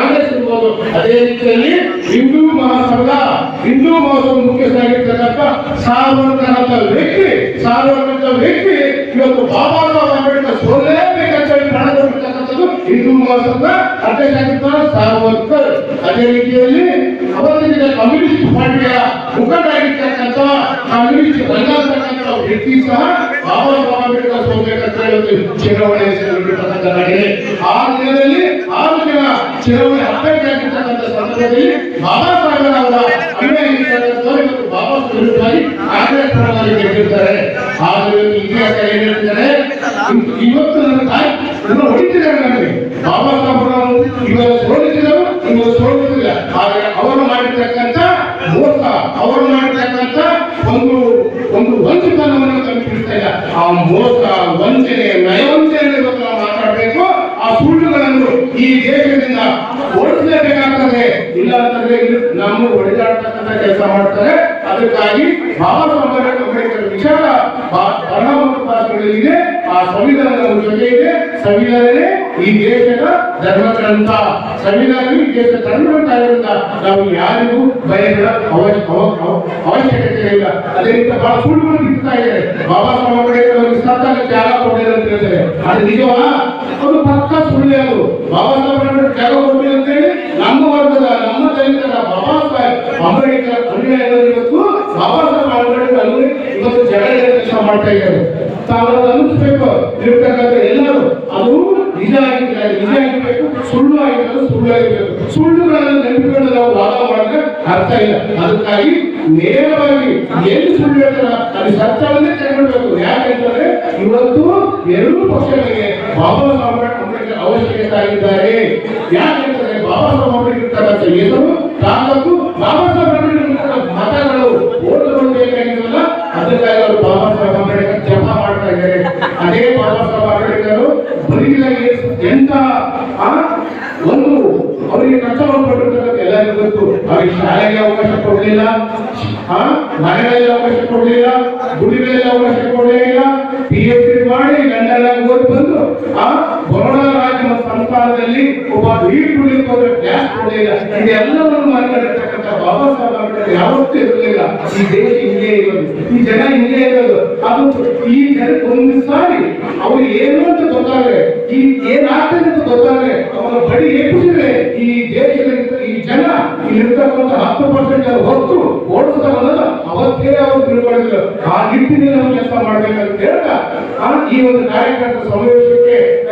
ಕಾಂಗ್ರೆಸ್ ಇರ್ಬೋದು. ಅದೇ ರೀತಿಯಲ್ಲಿ ಹಿಂದೂ ಮಹಾಸಭದ ಹಿಂದೂ ಮಹಾಸಭ ಮುಖ್ಯಸ್ಥರಾಗಿರ್ತಕ್ಕಂಥ ಸಾರ್ವಜನಿಕ ವ್ಯಕ್ತಿ ಸಾರ್ವಜನಿಕ ವ್ಯಕ್ತಿ ಇವತ್ತು ಬಾಬಾ ಸಾಹೇಬ್ ಅಂಬೇಡ್ಕರ್ ಸೋಲೇಬೇಕಂತ ಹೇಳಿ ಪ್ರಾಣದಲ್ಲಿರ್ತಕ್ಕಂಥದ್ದು ಹಿಂದೂ ಮಹಾಸಭದ ಅಧ್ಯಕ್ಷ ಆಗಿರ್ತಾರೆ ಸಾರ್ವರ್ಕರ್ ಅದೇ ರೀತಿಯಲ್ಲಿ ಅವತ್ತಿನ ಕಮ್ಯುನಿಸ್ಟ್ ಪಾರ್ಟಿಯ ಮುಖಂಡರಾಗಿರ್ತಕ್ಕಂಥ ಕಮ್ಯುನಿಸ್ಟ್ ರಂಗಾಗಿರ್ತಕ್ಕಂಥ ವ್ಯಕ್ತಿ ಸಹ ಬಾಬಾ ಸಾಹೇಬ್ ಚುನಾವಣೆ ಹೆಸರಿಟ್ಟಿರ್ತಕ್ಕಂಥದ್ದಾಗಿದೆ ಆ ದಿನದಲ್ಲಿ, ಆ ದಿನ ಚುನಾವಣೆ ಅಭ್ಯರ್ಥಿ ಆಗಿರ್ತಕ್ಕಂಥ ಸಂದರ್ಭದಲ್ಲಿ ಬಾಬಾ ಸಾಹೇಬರ ಅವರ ಇವತ್ತು ಬಾಬಾ ಸಾಹೇಬ್ ವಿರುದ್ಧವಾಗಿ ಪರವಾಗಿ ಗೆದ್ದಿರ್ತಾರೆ. ಆದ್ರೆ ಇತಿಹಾಸ ಏನ್ ಹೇಳ್ತಾರೆ ಇವತ್ತು ನನ್ನ ತಾಯಿ ನನ್ನ ಹೊಡಿತಿದ್ದಾರೆ ನನಗೆ. ಬಾಬಾ ಸಾಹೇಬರವರು ಇವರು ಸೋಲಿಸಿದರು ಇವರು ಸೋಲಿಸಿಲ್ಲ ಆದರೆ ಅವರು ಮಾಡಿರ್ತಕ್ಕಂಥ ಮೋಸ, ಅವರು ಮಾಡಿರ್ತಕ್ಕಂಥ ಒಂದು ಒಂದು ವಂಚಿತನವನ್ನು ಕಲ್ಪಿಸ್ತಾ ಇಲ್ಲ. ಆ ಮೋಸ ವಂಚನೆ ನಯವಂಚನೆ ಇವತ್ತು ನಾವು ಮಾತಾಡಬೇಕು. ಆ ಸುಳ್ಳುಗಳನ್ನು ಈ ದೇಶದಿಂದ ಓಡಿಸಲೇಬೇಕಾಗ್ತದೆ ಇಲ್ಲ ಅಂತಂದ್ರೆ ನಮ್ಮ ಹೊಡೆದಾಡ್ತಕ್ಕಂಥ ಕೆಲಸ ಮಾಡ್ತಾರೆ. ಅದಕ್ಕಾಗಿ ಬಾಬಾ ಸಾಹೇಬ್ ಅಂಬೇಡ್ಕರ್ ವಿಚಾರ ಭಾಷೆಗಳಲ್ಲಿದೆ, ಆ ಸಂವಿಧಾನದ ಜೊತೆ ಇದೆ. ಸಂವಿಧಾನವೇ ಈ ದೇಶದ ಧರ್ಮಗ್ರಂಥ. ಸಂವಿಧಾನ ಈ ದೇಶದ ಧರ್ಮಗ್ರಂಥ ಆಗಿರೋದ್ರಿಂದ ನಾವು ಯಾರಿಗೂ ಭಯಗಳ ಅವಶ್ಯ, ಅವ- ಅವ- ಅವಶ್ಯಕತೆ ಇಲ್ಲ. ಅದೇ ರೀತಿ ಬಹಳ ಸುಳ್ಳುಗಳು ಇರ್ತಾ ಇದೆ ಬಾಬಾ ಸಾಹೇಬ್ ಸತ್ತಾಗ ತ್ಯಾಗ ಕೊಡಲಿಲ್ಲ ಅಂತ ಹೇಳ್ತಾರೆ. ಅದು ನಿಜವಾ? ಅದು ಪಕ್ಕ ಸುಳ್ಳು ಅದು. ಬಾಬಾ ಸಾಹೇಬ್ ತ್ಯಾಗ ಕೊಡಲಿ ಅಂತ ಹೇಳಿ ನಮ್ಮ ವರ್ಗದ, ನಮ್ಮ ದಲಿತರ ಬಾಬಾ ಸಾಹೇಬ್ ಅಂಬೇಡ್ಕರ್ ಅನುಯಾಯಿಗಳು ಇವತ್ತು. ಬಾಬಾ ಸಾಹೇಬ್ ಅಂಬೇಡ್ಕರ್ ಅನ್ನು ಇವತ್ತು ಜಗಳ ಕೆಲಸ ಮಾಡ್ತಾ ಇದ್ದಾರೆ. ತಾವು ಅದನ್ನು ಅನ್ನಿಸ್ಬೇಕು ಇರ್ತಕ್ಕಂಥ ಎಲ್ಲರೂ ಅದು ನಿಜ ಆಗಿದ್ರೆ ನಿಜ ಆಗಿರ್ಬೇಕು. ಸುಳ್ಳು ಆಗಿದ್ರೆ ಸುಳ್ಳು ಆಗಿರ್ಬೇಕು. ಸುಳ್ಳುಗಳನ್ನು ನೆನಪಿಕೊಂಡು ನಾವು ವಾದ ಮಾಡಿದ್ರೆ ಅರ್ಥ ಇಲ್ಲ. ಅದಕ್ಕಾಗಿ ನೇರವಾಗಿ ಎಲ್ಲಿ ಸುಳ್ಳು ಹೇಳ್ತಾರ ಅದು ಸತ್ಯವನ್ನೇ ತಗೊಳ್ಬೇಕು ಯಾಕೆಂತಂದ್ರೆ ಇವತ್ತು ಎರಡೂ ಪಕ್ಷಗಳಿಗೆ ಬಾಬಾ ಸಾಹೇಬ್ ಅಂಬೇಡ್ಕರ್ ಅವಶ್ಯಕತೆ ಆಗಿದ್ದಾರೆ ಯಾಕೆಂದರೆ ಬಾಬಾ ಸಾಹೇಬ್ ಅಂಬೇಡ್ಕರ್ ಇರ್ತಕ್ಕಂಥ ಹೆಸರು ತಾಲೂಕು ಬಾಬಾ ಸಾಹೇಬ್ ಅಂಬೇಡ್ಕರ್ ಮತಗಳು ಓಟುಗಳು ಅದಕ್ಕಾಗಿ ಅವರು ಬಾಬಾ ಸಾಹೇಬ್ ಅಂಬೇಡ್ಕರ್ ಜಪ ಮಾಡ್ತಾ ಇದ್ದಾರೆ. ಅದೇ ಬಾಬಾ ಸಾಹೇಬ್ ಅಂಬೇಡ್ಕರ್ ಬದುಕಿನಲ್ಲಿ ಎಂತ ಒಂದು ಅವರಿಗೆ ಕಷ್ಟವನ್ನು ಪಟ್ಟಿರ್ತಕ್ಕಂಥ ಎಲ್ಲರಿಗೂ ಗೊತ್ತು. ಅವರಿಗೆ ಶಾಲೆಗೆ ಅವಕಾಶ ಕೊಡಲಿಲ್ಲ. ಮನೆಗಳಲ್ಲಿ ಅವಕಾಶ ಕೊಡಲಿಲ್ಲ. ಗುಡಿಗಳಲ್ಲಿ ಅವಕಾಶ ಕೊಡಲಿಲ್ಲ ಪಿ ಎಚ್ ಗ್ಯಾಸ್ ಕೊಡಲಿಲ್ಲ ಇದೆಲ್ಲವನ್ನು ಬಾಬಾ ಸಾಹೇಬ್ ಅಂಬೇಡ್ಕರ್ ಯಾವತ್ತೂ ಇರಲಿಲ್ಲ ಈ ದೇಶ ಹಿಂಗೆ ಇರೋದು ಈ ಜನ ಹಿಂಗೆ ಇರೋದು ಅದು ಈ ಜನ ಒಂದು ಸಾರಿ ಅವ್ರು ಏನು ಅಂತ ಗೊತ್ತಾಗ್ರೆ ಈ ಏನಾಗ್ತದೆ ಅಂತ ಗೊತ್ತಾಗ್ರೆ ಅವರ ಬಡಿ ಎಪ್ಪಿಸಿದ್ರೆ ಈ ದೇಶದ ಈ ಜನ ಇಲ್ಲಿರ್ತಕ್ಕಂಥ ಹತ್ತು ಪರ್ಸೆಂಟ್ ಹೊತ್ತು ಓಡಿಸ್ತಾ ಬಂದದ ಅವತ್ತೇ ಅವರು ತಿಳ್ಕೊಂಡಿದ್ರು ಆ ನಿಟ್ಟಿನಲ್ಲಿ ನಾವು ಕೆಲಸ ಮಾಡ್ಬೇಕಂತ ಹೇಳ್ತಾ ಈ ಒಂದು ಕಾರ್ಯಕರ್ತ ಸಮಾವೇಶಕ್ಕೆ